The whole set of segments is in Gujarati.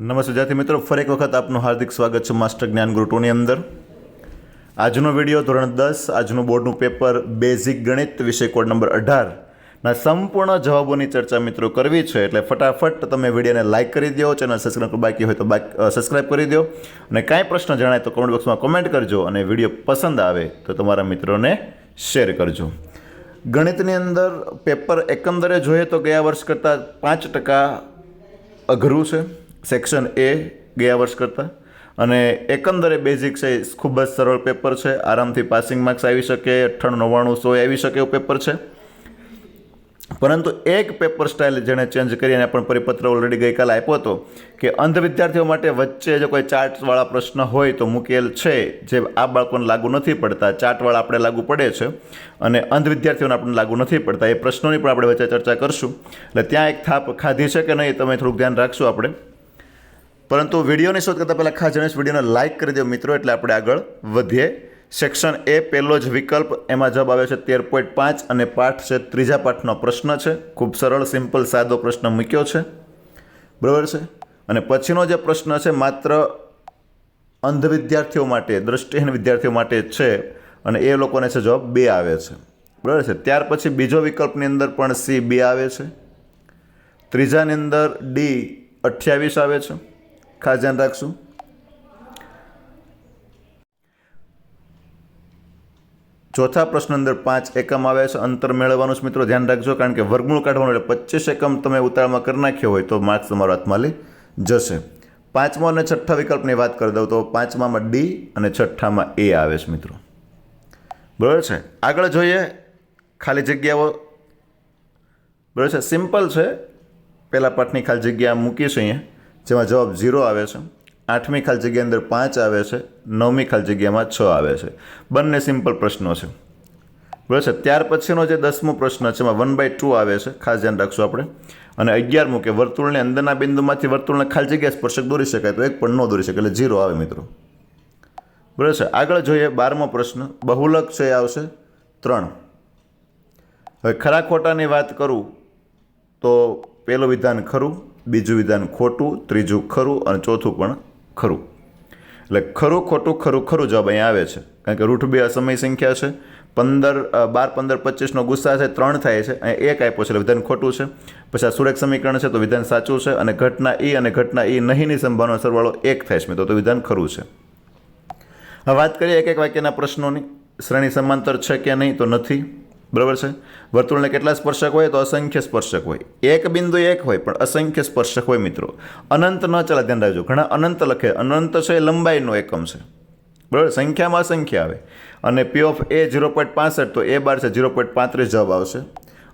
નમસ્તે વિદ્યાર્થી મિત્રો, ફરી એક વખત આપનું હાર્દિક સ્વાગત છે માસ્ટર જ્ઞાન ગુરુ ટુની અંદર. આજનો વીડિયો ધોરણ દસ, આજનું બોર્ડનું પેપર બેઝિક ગણિત વિષય કોડ નંબર અઢાર. ના, સંપૂર્ણ જવાબોની ચર્ચા મિત્રો કરવી છે, એટલે ફટાફટ તમે વિડીયોને લાઇક કરી દો, ચેનલ સબસ્ક્રાઈબ બાકી હોય તો સબસ્ક્રાઈબ કરી દો. અને કાંઈ પ્રશ્ન જણાય તો કમેન્ટ બોક્સમાં કોમેન્ટ કરજો અને વીડિયો પસંદ આવે તો તમારા મિત્રોને શેર કરજો. ગણિતની અંદર પેપર એકંદરે જોઈએ તો ગયા વર્ષ કરતાં પાંચ ટકા અઘરું છે. સેક્શન એ ગયા વર્ષ કરતાં. અને એકંદરે બેઝિક છે, ખૂબ જ સરળ પેપર છે. આરામથી પાસિંગ માર્ક્સ આવી શકે, અઠ્ઠાણું, નવ્વાણું, સો આવી શકે એવું પેપર છે. પરંતુ એક પેપર સ્ટાઇલ જેણે ચેન્જ કરી અને પણ પરિપત્ર ઓલરેડી ગઈકાલે આપ્યો હતો કે અંધ વિદ્યાર્થીઓ માટે વચ્ચે જો કોઈ ચાર્ટવાળા પ્રશ્ન હોય તો મૂકેલ છે, જે આ બાળકોને લાગુ નથી પડતા. ચાર્ટવાળા આપણે લાગુ પડે છે અને અંધ વિદ્યાર્થીઓને આપણને લાગુ નથી પડતા. એ પ્રશ્નોની પણ આપણે વચ્ચે ચર્ચા કરશું. એટલે ત્યાં એક થાપ ખાધી છે કે નહીં તમે થોડુંક ધ્યાન રાખશું આપણે. પરંતુ વિડીયોની શોધ કરતાં પહેલાં ખાસ જણાવીશ, વિડીયોને લાઇક કરી દો મિત્રો, એટલે આપણે આગળ વધીએ. સેક્શન એ પહેલો જ વિકલ્પ, એમાં જવાબ આવે છે તેર પોઈન્ટ પાંચ અને પાઠ છે ત્રીજા પાઠનો પ્રશ્ન છે. ખૂબ સરળ સિમ્પલ સાદો પ્રશ્ન મૂક્યો છે. બરાબર છે? અને પછીનો જે પ્રશ્ન છે, માત્ર અંધ વિદ્યાર્થીઓ માટે દૃષ્ટિહીન વિદ્યાર્થીઓ માટે છે, અને એ લોકોને છે જવાબ બે આવે છે. બરાબર છે? ત્યાર પછી બીજો વિકલ્પની અંદર પણ સી બે આવે છે. ત્રીજાની અંદર ડી અઠ્યાવીસ આવે છે. ખાસ ધ્યાન રાખશું ચોથા પ્રશ્ન અંદર પાંચ એકમ આવે છે. અંતર મેળવવાનું છે મિત્રો, ધ્યાન રાખજો, કારણ કે વર્ગમૂળ કાઢવાનું એટલે પચીસ એકમ તમે ઉતાળમાં કરી નાખ્યો હોય તો માર્ક્સ તમારો હાથમાં લઈ જશે. પાંચમા અને છઠ્ઠા વિકલ્પની વાત કરી દઉં તો પાંચમામાં ડી અને છઠ્ઠામાં એ આવે છે મિત્રો. બરાબર છે? આગળ જોઈએ, ખાલી જગ્યાઓ. બરાબર છે? સિમ્પલ છે. પહેલા પાઠની ખાલી જગ્યા મૂકીશું અહીંયા. જેમાં જવાબ ઝીરો આવે છે, આઠમી ખાલી જગ્યા અંદર પાંચ આવે છે, નવમી ખાલી જગ્યામાં છ આવે છે. બંને સિમ્પલ પ્રશ્નો છે. બરાબર છે ત્યાર પછીનો જે દસમો પ્રશ્ન છે, એમાં વન બાય ટુ આવે છે, ખાસ ધ્યાન રાખશું આપણે. અને અગિયારમું કે વર્તુળની અંદરના બિંદુમાંથી વર્તુળને ખાલી જગ્યા સ્પર્શક દોરી શકાય તો એક પણ ન દોરી શકે એટલે ઝીરો આવે મિત્રો. બરાબર છે આગળ જોઈએ બારમો પ્રશ્ન, બહુલક છે આવશે ત્રણ. હવે ખરા ખોટાની વાત કરું તો પહેલું વિધાન ખરું? બીજું વિધાન ખોટું, ત્રીજું ખરું અને ચોથું પણ ખરું. એટલે ખરું, ખોટું, ખરું ખરું જવાબ અહીંયા આવે છે. કારણ કે રૂઠ બે અસમય સંખ્યા છે. પંદર બાર, પંદર, પચીસનો ગુસ્સા છે, ત્રણ થાય છે. અને એક આપ્યો છે, એટલે વિધાન ખોટું છે. પછી આ સુરેખ સમીકરણ છે, તો વિધાન સાચું છે અને ઘટના ઈ અને ઘટના ઈ નહીંની સંભાવના સરવાળો એક થાય છે તો વિધાન ખરું છે. હવે વાત કરીએ એક એક વાક્યના પ્રશ્નોની. શ્રેણી સમાંતર છે કે નહીં તો નથી. બરાબર છે? વર્તુળને કેટલા સ્પર્શક હોય તો અસંખ્ય સ્પર્શક હોય. એક બિંદુ એક હોય પણ અસંખ્ય સ્પર્શક હોય મિત્રો. અનંત ન ચાલે, ધ્યાન રાખજો. ઘણા અનંત લખે. અનંત છે એ લંબાઈનો એકમ છે. બરાબર? સંખ્યામાં અસંખ્ય આવે. અને P of A zero point પાસઠ તો એ બાર છે ઝીરો પોઈન્ટ પાંત્રીસ જવાબ આવશે.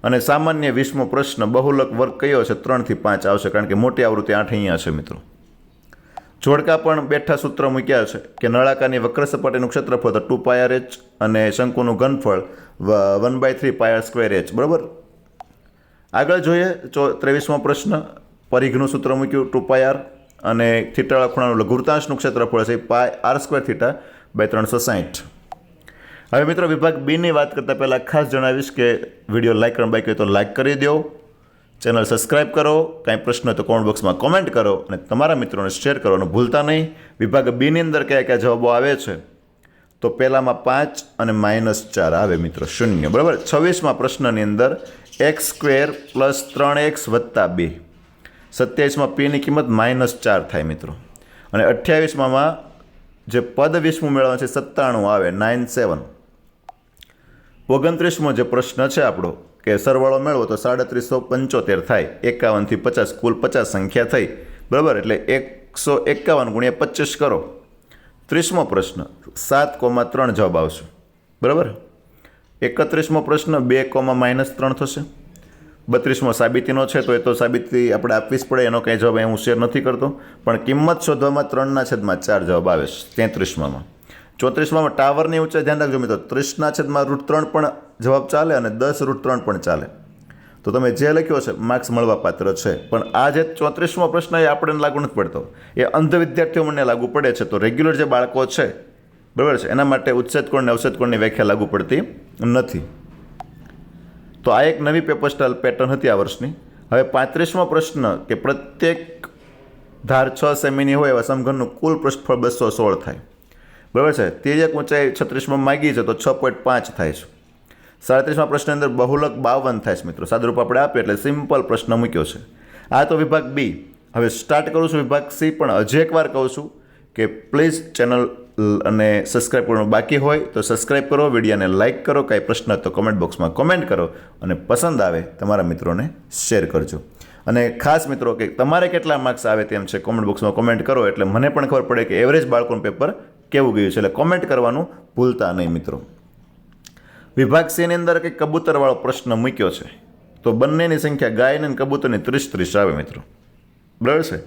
અને સામાન્ય વીસમો પ્રશ્ન બહુલક વર્ગ કયો છે? ત્રણથી પાંચ આવશે, કારણ કે મોટી આવૃત્તિ આઠ અહીંયા છે મિત્રો. જોડકા પણ બેઠા સૂત્ર મૂક્યા છે કે નળાકારની વક્ર સપાટીનું ક્ષેત્રફળ તો ટુ પાયર એચ અને શંકુનું ઘનફળ one by three pi r square H. બરાબર? આગળ જોઈએ, ચો, ત્રેવીસમો પ્રશ્ન. પરિઘનું સૂત્ર મૂક્યું, ટુ પાયર અને થીટાળા ખૂણાનું લઘુતાંશનું ક્ષેત્રફળ છે pi, R square theta by ત્રણસો સાહીઠ. હવે મિત્રો, વિભાગ બીની વાત કરતાં પહેલાં ખાસ જણાવીશ કે વીડિયો લાઇક કરવા બાકી હોય તો લાઇક કરી દો ચેનલ સબસ્ક્રાઇબ કરો, કાંઈ પ્રશ્ન તો કોમેન્ટ બોક્સમાં કોમેન્ટ કરો અને તમારા મિત્રોને શેર કરો અને ભૂલતા નહીં. વિભાગ બીની અંદર કયા કયા જવાબો આવે છે? તો પહેલામાં પાંચ અને માઇનસ ચાર આવે મિત્રો, શૂન્ય. બરાબર? છવ્વીસમાં પ્રશ્નની અંદર એક્સ સ્ક્વેર પ્લસ ત્રણ એક્સ વત્તા બે. સત્યાવીસમાં પીની કિંમત માઇનસ ચાર થાય મિત્રો. અને અઠ્યાવીસમાં જે પદ વીસમું મેળવવાનું છે, સત્તાણું આવે નાઇન સેવન ઓગણત્રીસમો જે પ્રશ્ન છે આપણો કે સરવાળો મેળવો તો સાડત્રીસો પંચોતેર થાય. એકાવનથી પચાસ, કુલ પચાસ સંખ્યા થઈ. બરાબર? એટલે એકસો એકાવન ગુણ્યા પચીસ કરો. ત્રીસમો પ્રશ્ન. સાત કોમા ત્રણ જવાબ આવશે. બરાબર? એકત્રીસમો પ્રશ્ન બે કોમા માઇનસ ત્રણ થશે. બત્રીસમો સાબિતીનો છે, તો એ તો સાબિતી આપણે આપવી જ પડે. એનો કંઈ જવાબ અહીં હું શેર નથી કરતો. પણ કિંમત શોધવામાં ત્રણના છેદમાં ચાર જવાબ આવે છે. તેત્રીસમાં ચોત્રીસમાં ટાવરની ઊંચાઈ ધ્યાન રાખજો મિત્રો. ત્રીસના છેદમાં રૂટ ત્રણ પણ જવાબ ચાલે અને દસ રૂટ ત્રણ પણ ચાલે. તો તમે જે લખ્યો છે માર્ક્સ મળવા પાત્ર છે. પણ આ જે ચોત્રીસમો પ્રશ્ન એ આપણને લાગુ નથી પડતો. એ અંધ વિદ્યાર્થીઓ મને લાગુ પડે છે. તો રેગ્યુલર જે બાળકો છે, બરાબર છે, એના માટે ઉચ્છેદ કોણ અને કોણની વ્યાખ્યા લાગુ પડતી નથી. તો આ એક નવી પેપર સ્ટાઇલ પેટર્ન હતી આ વર્ષની. હવે પાંત્રીસમો પ્રશ્ન કે પ્રત્યેક ધાર છ સેમીની હોય એવા સમઘનનું કુલ પૃષ્ઠફળ બસો સોળ થાય. બરાબર છે? તિર્યક ઊંચાઈ છત્રીસમાં માગી છે તો છ પોઈન્ટ પાંચ થાય છે. સાડત્રીસમાં પ્રશ્ન અંદર બહુલક બાવન થાય છે મિત્રો. સાદુરૂપ આપણે આપીએ એટલે સિમ્પલ પ્રશ્ન મૂક્યો છે. આ તો વિભાગ બી. હવે સ્ટાર્ટ કરું છું વિભાગ સી પણ હજી એકવાર કહું છું કે પ્લીઝ ચેનલ અને સબસ્ક્રાઈબ કરવાનું બાકી હોય તો સબસ્ક્રાઈબ કરો, વિડીયોને લાઇક કરો, કાંઈ પ્રશ્ન તો કમેન્ટ બોક્સમાં કોમેન્ટ કરો અને પસંદ આવે તમારા મિત્રોને શેર કરજો. અને ખાસ મિત્રો કે તમારે કેટલા માર્ક્સ આવે તેમ છે કોમેન્ટ બોક્સમાં કોમેન્ટ કરો એટલે મને પણ ખબર પડે કે એવરેજ બાળકોનું પેપર કેવું ગયું છે એટલે કોમેન્ટ કરવાનું ભૂલતા નહીં મિત્રો. વિભાગ સીની અંદર કંઈક કબૂતરવાળો પ્રશ્ન મૂક્યો છે. તો બંનેની સંખ્યા ગાય અને કબૂતરની ત્રીસ ત્રીસ આવે મિત્રો. બરાબર છે?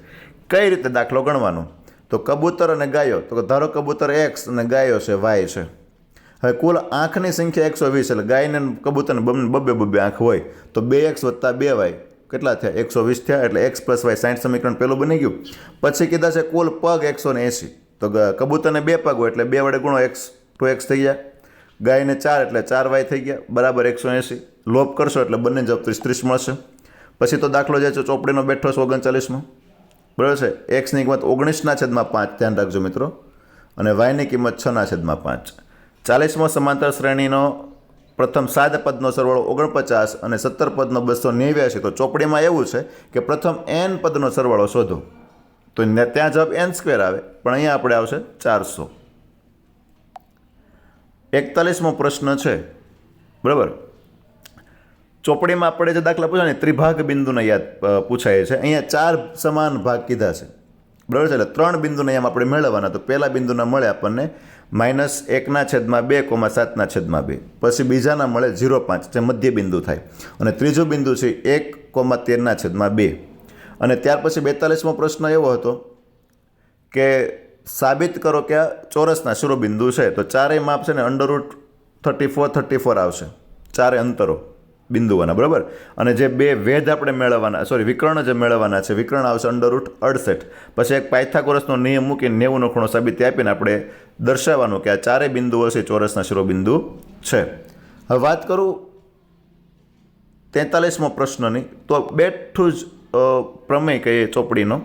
કઈ રીતે દાખલો ગણવાનો? તો કબૂતર અને ગાયો. તો ધારો કબૂતર એક્સ અને ગાયો છે વાય છે. હવે કુલ આંખની સંખ્યા એકસો વીસ એટલે ગાયને કબૂતરને બંને બબ્બે બબ્બે આંખ હોય, તો બે એક્સ વત્તા બે વાય કેટલા થયા? એકસો વીસ થયા એટલે એક્સ પ્લસ વાય સાઠ સમીકરણ પેલું બની ગયું. પછી કીધા છે કુલ પગ એકસો ને એંસી. તો કબૂતરને બે પગ હોય એટલે બે વડે ગુણો એક્સ, ટુ એક્સ થઈ ગયા ગાયને ચાર એટલે ચાર વાય થઈ ગયા, બરાબર એકસો એંસી લોપ કરશો એટલે બંને જવાબ ત્રીસ ત્રીસ મળશે. પછી તો દાખલો જે છે ચોપડીનો બેઠો છે ઓગણચાલીસમાં. બરાબર છે? એક્સની કિંમત ઓગણીસના છેદમાં પાંચ, ધ્યાન રાખજો મિત્રો. અને વાયની કિંમત છના છેદમાં પાંચ. ચાલીસમો સમાંતર શ્રેણીનો પ્રથમ સાત પદનો સરવાળો ઓગણપચાસ અને સત્તર પદનો બસો નેવ્યાસી તો ચોપડીમાં એવું છે કે પ્રથમ એન પદનો સરવાળો શોધો. તો ત્યાં જવાબ એન સ્ક્વેર આવે. પણ અહીંયા આપણે આવશે ચારસો. એકતાલીસમો પ્રશ્ન છે. બરાબર? ચોપડીમાં આપણે જે દાખલા પૂછ્યા ને, ત્રિભાગ બિંદુને યાદ પૂછાય છે. અહીંયા ચાર સમાન ભાગ કીધા છે. બરાબર છે? એટલે ત્રણ બિંદુને એમ આપણે મેળવવાના. તો પહેલા બિંદુના મળે આપણને માઇનસ એકના છેદમાં બે, કોમા સાતના છેદમાં બે. પછી બીજાના મળે ઝીરો પાંચ, જે મધ્ય બિંદુ થાય. અને ત્રીજું બિંદુ છે એક, કોમા તેરના છેદમાં બે. અને ત્યાર પછી બેતાલીસમો પ્રશ્ન એવો હતો કે સાબિત કરો કે આ ચોરસના શિરોબિંદુ છે. તો ચારેય માપ છે ને under root thirty four thirty four આવશે. ચારે અંતરો બિંદુઓના, બરાબર? અને જે બે વેધ આપણે મેળવવાના સોરી વિકર્ણ જે મેળવવાના છે, વિકર્ણ આવશે અંડરરૂટ અડસઠ. પછી એક પાયથાગોરસનો નિયમ મૂકીને નેવુંનો ખૂણો સાબિતી આપીને આપણે દર્શાવવાનું કે આ ચારે બિંદુઓ છે ચોરસના શિરોબિંદુ છે. હવે વાત કરું તેતાલીસમો પ્રશ્નની. તો બેઠું જ પ્રમેય કહીએ ચોપડીનો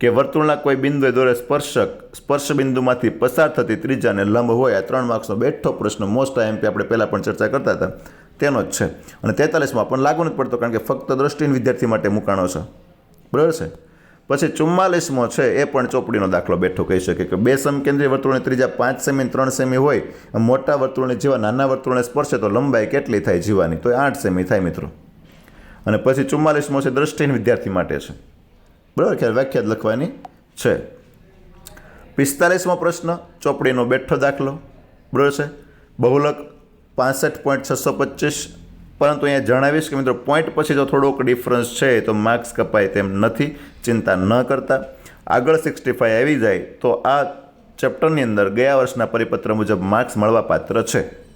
કે વર્તુળના કોઈ બિંદુએ દોરે સ્પર્શક, સ્પર્શ બિંદુમાંથી પસાર થતી ત્રીજાને લંબ હોય આ ત્રણ માર્ક્સનો બેઠો પ્રશ્ન મોસ્ટ આઈએમપી આપણે પહેલાં પણ ચર્ચા કરતા હતા. તેનો જ છે. અને તેતાલીસમાં પણ લાગુ નથી પડતો કારણ કે ફક્ત દ્રષ્ટિહીન વિદ્યાર્થી માટે મૂકાણો છે. બરાબર છે? પછી ચુમ્માલીસમો છે એ પણ ચોપડીનો દાખલો બેઠો કહી શકે કે બે સમકેન્દ્રીય વર્તુળની ત્રીજા પાંચ સેમી, ત્રણ સેમી હોય, મોટા વર્તુળની જેવા નાના વર્તુળને સ્પર્શે તો લંબાઈ કેટલી થાય જીવાની? તો આઠ સેમી થાય મિત્રો. અને પછી ચુમ્માલીસમો છે દ્રષ્ટિહીન વિદ્યાર્થી માટે છે. બરાબર? ખ્યાલ વ્યાખ્યાત લખવાની છે. પિસ્તાલીસમો પ્રશ્ન, ચોપડીનો બેઠો દાખલો. બરાબર છે? બહુલક પાસઠ પોઈન્ટ છસો પચીસ. પરંતુ અહીંયા જણાવીશ કે મિત્રો, પોઈન્ટ પછી જો થોડોક ડિફરન્સ છે, તો માર્ક્સ કપાય તેમ નથી. ચિંતા ન કરતા. આગળ સિક્સટી ફાઈવ આવી જાય, તો આ ચેપ્ટરની અંદર ગયા વર્ષના પરિપત્ર મુજબ માર્ક્સ મળવા પાત્ર છે.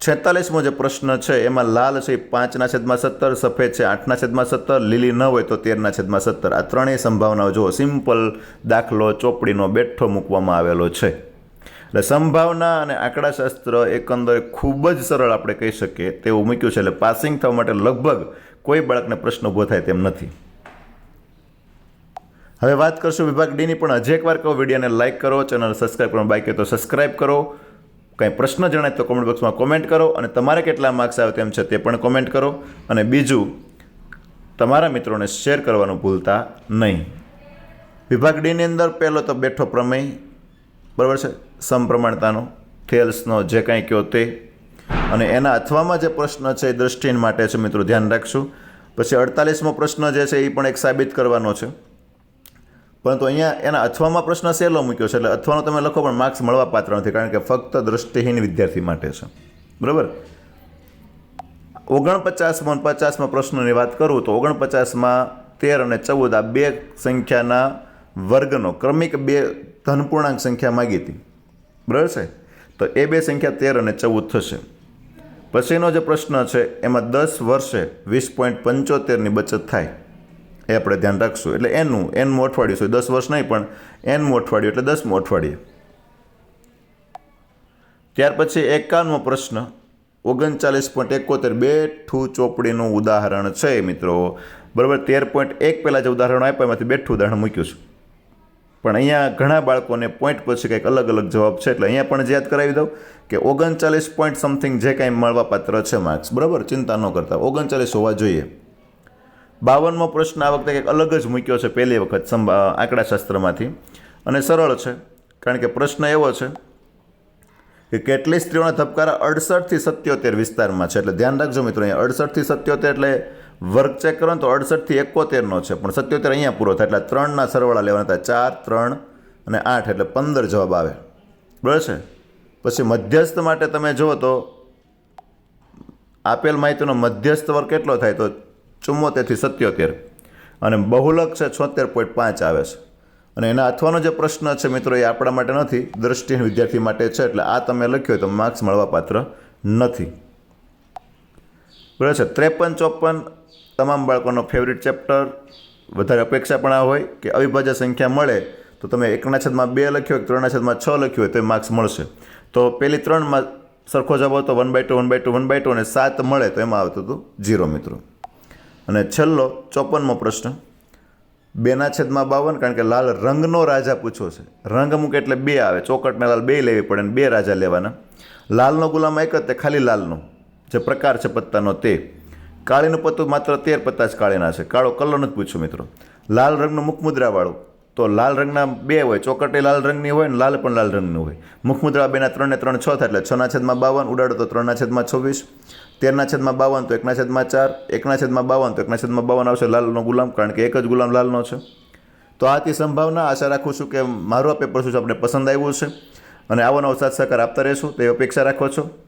છેતાલીસમો જે પ્રશ્ન છે, એમાં લાલ છે, પાંચના છેદમાં સત્તર, સફેદ છે, આઠના છેદમાં સત્તર, લીલી ન હોય તો તેરના છેદમાં સત્તર. આ ત્રણેય સંભાવનાઓ જુઓ. સિમ્પલ દાખલો ચોપડીનો બેઠો મૂકવામાં આવેલો છે. એટલે સંભાવના અને આંકડાશાસ્ત્ર એકંદરે ખૂબ જ સરળ આપણે કહી શકીએ તેવું મૂક્યું છે. એટલે પાસિંગ થવા માટે લગભગ કોઈ બાળકને પ્રશ્ન ઊભો થાય તેમ નથી. હવે વાત કરશું વિભાગ ડીની પણ. હજી એકવાર કહો, વિડીયોને લાઇક કરો, ચેનલ સબસ્ક્રાઈબ કરવાનું બાકી તો સબસ્ક્રાઈબ કરો. કંઈ પ્રશ્ન જણાય તો કોમેન્ટ બોક્સમાં કોમેન્ટ કરો અને તમારે કેટલા માર્ક્સ આવે તેમ છે તે પણ કોમેન્ટ કરો. અને બીજું, તમારા મિત્રોને શેર કરવાનું ભૂલતા નહીં. વિભાગ ડીની અંદર પહેલો તો બેઠો પ્રમેય, બરાબર છે? સમપ્રમાણતાનો, થેલ્સનો જે કાંઈ કહો તે. અને એના અથવામાં જે પ્રશ્ન છે એ દ્રષ્ટિહીન માટે છે, મિત્રો, ધ્યાન રાખશું. પછી અડતાલીસમો પ્રશ્ન જે છે એ પણ એક સાબિત કરવાનો છે. પરંતુ અહીંયા એના અથવામાં પ્રશ્ન સહેલો મૂક્યો છે, એટલે અથવાનો તમે લખો, પણ માર્ક્સ મળવા પાત્ર નથી, કારણ કે ફક્ત દૃષ્ટિહીન વિદ્યાર્થી માટે છે. બરાબર? ઓગણપચાસમાં પચાસમાં પ્રશ્નોની વાત કરું તો ઓગણપચાસમાં તેર અને ચૌદ આ બે સંખ્યાના વર્ગનો ક્રમિક બે ધનપૂર્ણાંક સંખ્યા માગી હતી. બરાબર છે? તો એ બે સંખ્યા તેર અને ચૌદ થશે. પછીનો જે પ્રશ્ન છે, એમાં દસ વર્ષે વીસ પોઈન્ટ પંચોતેરની બચત થાય. એ આપણે ધ્યાન રાખશું. એટલે એનું એનમું અઠવાડિયું છે. દસ વર્ષ નહીં, પણ એનમું અઠવાડિયું એટલે દસમું અઠવાડિયું. ત્યાર પછી એકાવનમો પ્રશ્ન. ઓગણચાલીસ પોઈન્ટ એકોતેર બેઠું ચોપડીનું ઉદાહરણ છે, મિત્રો. બરાબર, તેર પોઈન્ટ એક પહેલાં જે ઉદાહરણો આપ્યા, એમાંથી બેઠું ઉદાહરણ મૂક્યું છે. પણ અહીંયા ઘણા બાળકોને પોઈન્ટ પછી કંઈક અલગ અલગ જવાબ છે, એટલે અહીંયા પણ યાદ કરાવી દઉં કે ઓગણચાલીસ પોઈન્ટ સમથિંગ જે કાંઈ મળવાપાત્ર છે માર્ક્સ બરાબર? ચિંતા ન કરતા. ઓગણચાલીસ હોવા જોઈએ. બાવનમો પ્રશ્ન આ વખતે કંઈક અલગ જ મૂક્યો છે પહેલી વખત સંભા આંકડાશાસ્ત્રમાંથી. અને સરળ છે, કારણ કે પ્રશ્ન એવો છે કે કેટલી સ્ત્રીઓના ધબકારા અડસઠથી સત્યોતેર વિસ્તારમાં છે. એટલે ધ્યાન રાખજો મિત્રો, અહીંયા અડસઠથી સત્યોતેર એટલે વર્ગ ચેક કરો તો અડસઠથી એકોતેરનો છે. પણ સત્યોતેર અહીંયા પૂરો થાય, એટલે ત્રણના સરવાળા લેવાના હતા. ચાર, ત્રણ અને આઠ, એટલે પંદર જવાબ આવે. બરાબર છે? પછી મધ્યસ્થ માટે તમે જુઓ તો આપેલ માહિતીનો મધ્યસ્થ વર્ગ કેટલો થાય તો ચુમ્મોતેરથી સત્યોતેર. અને બહુલક છે છોતેર પોઈન્ટ પાંચ આવે છે. અને એના અથવાનો જે પ્રશ્ન છે મિત્રો એ આપણા માટે નથી દ્રષ્ટિહીન વિદ્યાર્થી માટે છે, એટલે આ તમે લખ્યો તો માર્ક્સ મળવાપાત્ર નથી. બરાબર છે? ત્રેપન ચોપન તમામ બાળકોનો ફેવરિટ ચેપ્ટર વધારે અપેક્ષા પણ આ હોય કે અવિભાજ્ય સંખ્યા મળે તો તમે એકના છેદમાં બે લખ્યો હોય ત્રણના છેદમાં છ લખ્યું હોય તો એ માર્ક્સ મળશે. તો પેલી ત્રણમાં સરખો જવાબ હતો one by two one by two one by two અને સાત મળે તો એમાં આવતું હતું જીરો મિત્રો. અને છેલ્લો ચોપનમો પ્રશ્ન. બેના છેદમાં બાવન, કારણ કે લાલ રંગનો રાજા પૂછ્યો છે. રંગ અમુક એટલે બે આવે. ચોકટને લાલ બે લેવી પડે અને બે રાજા લેવાના. લાલનો ગુલામ એક જ તે ખાલી લાલનો. જે પ્રકાર છે પત્તાનો તે. કાળીનું પત્તું માત્ર તેર પત્તા જ કાળીના છે. કાળો કલર નથી પૂછ્યું, મિત્રો. લાલ રંગનું મુખમુદ્રાવાળું. તો લાલ રંગના બે હોય. ચોકટે લાલ રંગની હોય ને લાલ પણ લાલ રંગની હોય. મુખમુદ્રા બેના ત્રણને ત્રણ છ થાય એટલે છના છેદમાં બાવન, ઉડાડો તો ત્રણના છેદમાં છવ્વીસ. તેરના છેદમાં બાવન, તો એકના છેદમાં ચાર, એકના છેદમાં બાવન, તો એકના છેદમાં બાવન આવશે લાલનો ગુલામ, કારણ કે એક જ ગુલામ લાલનો છે. તો આથી સંભાવના. આશા રાખું છું કે મારું આ પેપર શું છે આપણે પસંદ આવ્યું છે અને આવો નવો સહકાર આપતા રહેશું તે અપેક્ષા રાખો છો.